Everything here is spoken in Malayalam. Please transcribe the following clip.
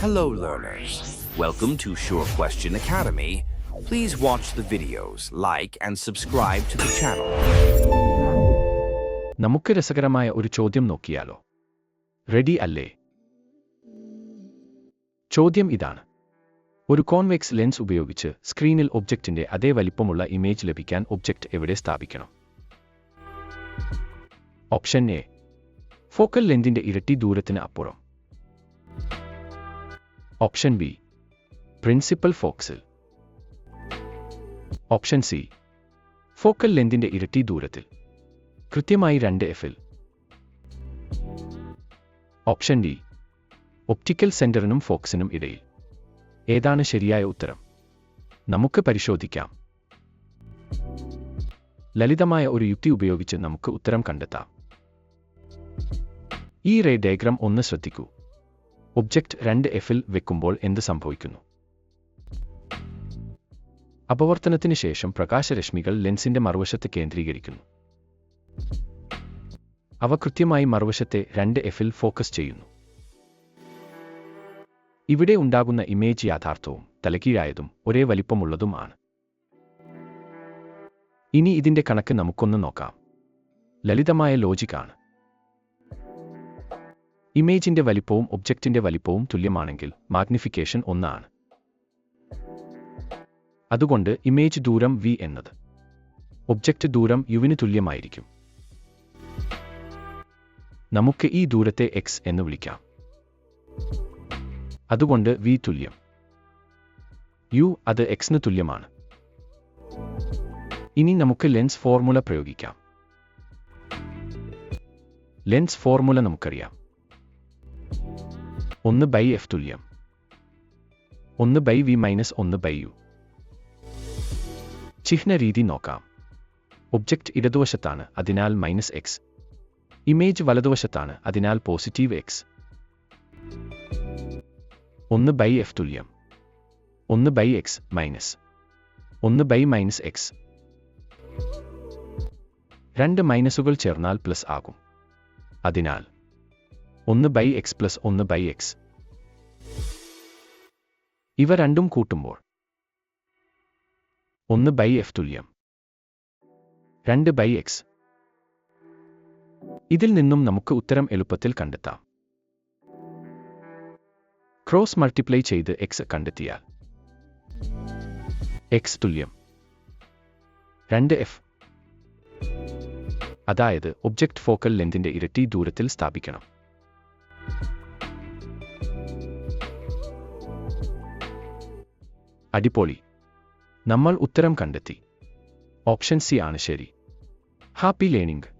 Hello, learners. Welcome to Sure Question Academy. Please watch the videos, like, and subscribe to the channel. നമുക്ക് രസകരമായ ഒരു ചോദ്യം നോക്കിയാലോ റെഡി അല്ലേ ചോദ്യം ഇതാണ് ഒരു കോൺവെക്സ് ലെൻസ് ഉപയോഗിച്ച് സ്ക്രീനിൽ ഒബ്ജക്റ്റിന്റെ അതേ വലിപ്പമുള്ള ഇമേജ് ലഭിക്കാൻ ഒബ്ജക്റ്റ് എവിടെ സ്ഥാപിക്കണം ഓപ്ഷൻ എ ഫോക്കൽ ലെന്തിന്റെ ഇരട്ടി ദൂരത്തിന് അപ്പുറം ഓപ്ഷൻ ബി പ്രിൻസിപ്പൽ ഫോക്സിൽ ഓപ്ഷൻ സി ഫോക്കൽ ലെന്തിന്റെ ഇരട്ടി ദൂരത്തിൽ. കൃത്യമായി രണ്ട് എഫിൽ ഓപ്ഷൻ ഡി ഒപ്റ്റിക്കൽ സെന്ററിനും ഫോക്സിനും ഇടയിൽ. ഏതാണ് ശരിയായ ഉത്തരം? നമുക്ക് പരിശോധിക്കാം. ലളിതമായ ഒരു യുക്തി ഉപയോഗിച്ച് നമുക്ക് ഉത്തരം കണ്ടെത്താം. ഈ റേ ഡയഗ്രാം ഒന്ന് ശ്രദ്ധിക്കൂ. ഒബ്ജക്റ്റ് രണ്ട് എഫിൽ വെക്കുമ്പോൾ എന്ത് സംഭവിക്കുന്നു? അപവർത്തനത്തിന് ശേഷം പ്രകാശരശ്മികൾ ലെൻസിന്റെ മറുവശത്ത് കേന്ദ്രീകരിക്കുന്നു. അവ കൃത്യമായി മറുവശത്തെ രണ്ട് എഫിൽ ഫോക്കസ് ചെയ്യുന്നു. ഇവിടെ ഉണ്ടാകുന്ന ഇമേജ് യാഥാർത്ഥവും തലകീഴായതും ഒരേ വലിപ്പമുള്ളതുമാണ് ഇനി ഇതിന്റെ കണക്ക് നമുക്കൊന്ന് നോക്കാം. ലളിതമായ ലോജിക്കാണ് ഇമേജിന്റെ വലിപ്പവും ഒബ്ജക്റ്റിന്റെ വലിപ്പവും തുല്യമാണെങ്കിൽ മാഗ്നിഫിക്കേഷൻ ഒന്നാണ്. അതുകൊണ്ട് ഇമേജ് ദൂരം വി എന്നത് ഒബ്ജക്റ്റ് ദൂരം യുവിന് തുല്യമായിരിക്കും. നമുക്ക് ഈ ദൂരത്തെ എക്സ് എന്ന് വിളിക്കാം. അതുകൊണ്ട് വി തുല്യം. യു അത് എക്സിന് തുല്യമാണ്. ഇനി നമുക്ക് ലെൻസ് ഫോർമുല പ്രയോഗിക്കാം. ലെൻസ് ഫോർമുല നമുക്കറിയാം. ഒന്ന് ബൈ എഫ് തുല്യം. ഒന്ന് ബൈ വി മൈനസ് ഒന്ന് ബൈ യു. ചിഹ്ന രീതി നോക്കാം. ഒബ്ജക്റ്റ് ഇടതുവശത്താണ് അതിനാൽ മൈനസ് എക്സ്. ഇമേജ് വലതുവശത്താണ് അതിനാൽ പോസിറ്റീവ് എക്സ്. ഒന്ന് ബൈ എഫ് തുല്യം. ഒന്ന് ബൈ എക്സ് മൈനസ്. ഒന്ന് ബൈ മൈനസ് എക്സ്. രണ്ട് മൈനസുകൾ ചേർന്നാൽ പ്ലസ് ആകും. അതിനാൽ ഒന്ന് ബൈ എക്സ് പ്ലസ് ഒന്ന് ബൈ എക്സ് ഇവ രണ്ടും കൂട്ടുമ്പോൾ ഒന്ന് ബൈ എഫ് തുല്യം. രണ്ട് ബൈ എക്സ് ഇതിൽ നിന്നും നമുക്ക് ഉത്തരം എളുപ്പത്തിൽ കണ്ടെത്താം. ക്രോസ് മൾട്ടിപ്ലൈ ചെയ്ത് എക്സ് കണ്ടെത്തിയാൽ എക്സ് തുല്യം. രണ്ട് എഫ് അതായത് ഒബ്ജക്റ്റ് ഫോക്കൽ ലെന്തിന്റെ ഇരട്ടി ദൂരത്തിൽ സ്ഥാപിക്കണം. അടിപൊളി. നമ്മൾ ഉത്തരം കണ്ടെത്തി. ഓപ്ഷൻ സി ആണ് ശരി. Happy learning.